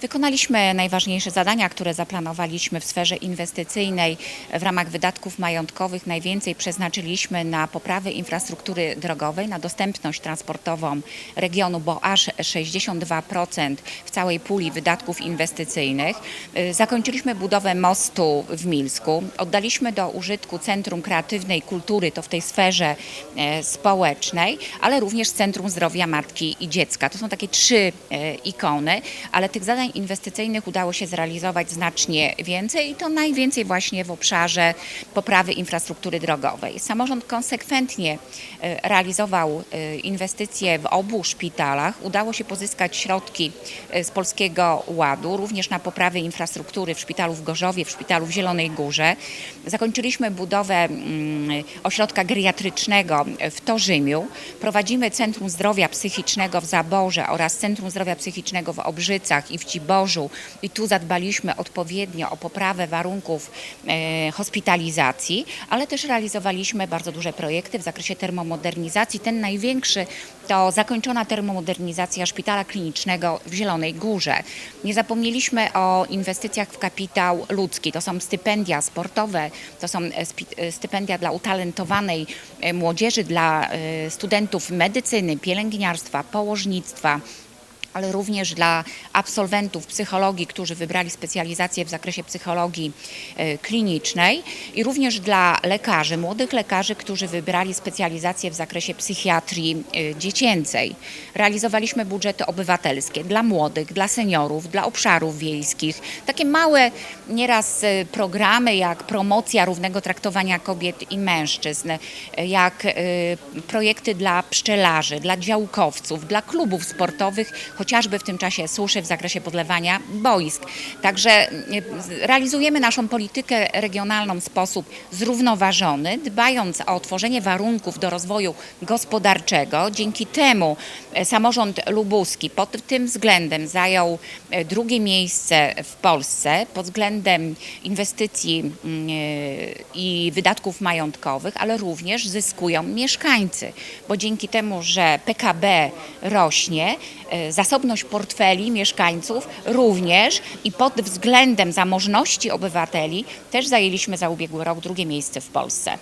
Wykonaliśmy najważniejsze zadania, które zaplanowaliśmy w sferze inwestycyjnej. W ramach wydatków majątkowych najwięcej przeznaczyliśmy na poprawę infrastruktury drogowej, na dostępność transportową regionu, bo aż 62% w całej puli wydatków inwestycyjnych. Zakończyliśmy budowę mostu w Milsku. Oddaliśmy do użytku Centrum Kreatywnej Kultury, to w tej sferze e, społecznej, ale również Centrum Zdrowia Matki i Dziecka. To są takie trzy e, ikony, ale tych zadań inwestycyjnych udało się zrealizować znacznie więcej i to najwięcej właśnie w obszarze poprawy infrastruktury drogowej. Samorząd konsekwentnie e, realizował e, inwestycje w obu szpitalach. Udało się pozyskać środki e, z Polskiego Ładu, również na poprawę infrastruktury w szpitalu w Gorzowie, w szpitalu w Zielonej Górze. Zakończyliśmy budowę mm, ośrodka geriatrycznego w Torzymiu. Prowadzimy Centrum Zdrowia Psychicznego w Zaborze oraz Centrum Zdrowia Psychicznego w Obrzycach i w Ciborzu. I tu zadbaliśmy odpowiednio o poprawę warunków e, hospitalizacji, ale też realizowaliśmy bardzo duże projekty w zakresie termomodernizacji. Ten największy to zakończona termomodernizacja szpitala klinicznego w Zielonej Górze. Nie zapomnieliśmy o inwestycjach w kapitał ludzki. To są stypendia sportowe, to są e, e, stypendia dla utalentowanej młodzieży, dla studentów medycyny, pielęgniarstwa, położnictwa ale również dla absolwentów psychologii, którzy wybrali specjalizację w zakresie psychologii e, klinicznej i również dla lekarzy, młodych lekarzy, którzy wybrali specjalizację w zakresie psychiatrii e, dziecięcej. Realizowaliśmy budżety obywatelskie dla młodych, dla seniorów, dla obszarów wiejskich. Takie małe nieraz e, programy jak promocja równego traktowania kobiet i mężczyzn, jak projekty dla pszczelarzy, dla działkowców, dla klubów sportowych, chociażby w tym czasie suszy w zakresie podlewania boisk. Także e, realizujemy naszą politykę regionalną w sposób zrównoważony, dbając o tworzenie warunków do rozwoju gospodarczego. Dzięki temu e, samorząd lubuski pod tym względem zajął e, drugie miejsce w Polsce pod względem inwestycji mm, e, i wydatków majątkowych, ale również zyskują mieszkańcy, bo dzięki temu, że PKB rośnie, e, zasobność portfeli mieszkańców również i pod względem zamożności obywateli też zajęliśmy za ubiegły rok drugie miejsce w Polsce.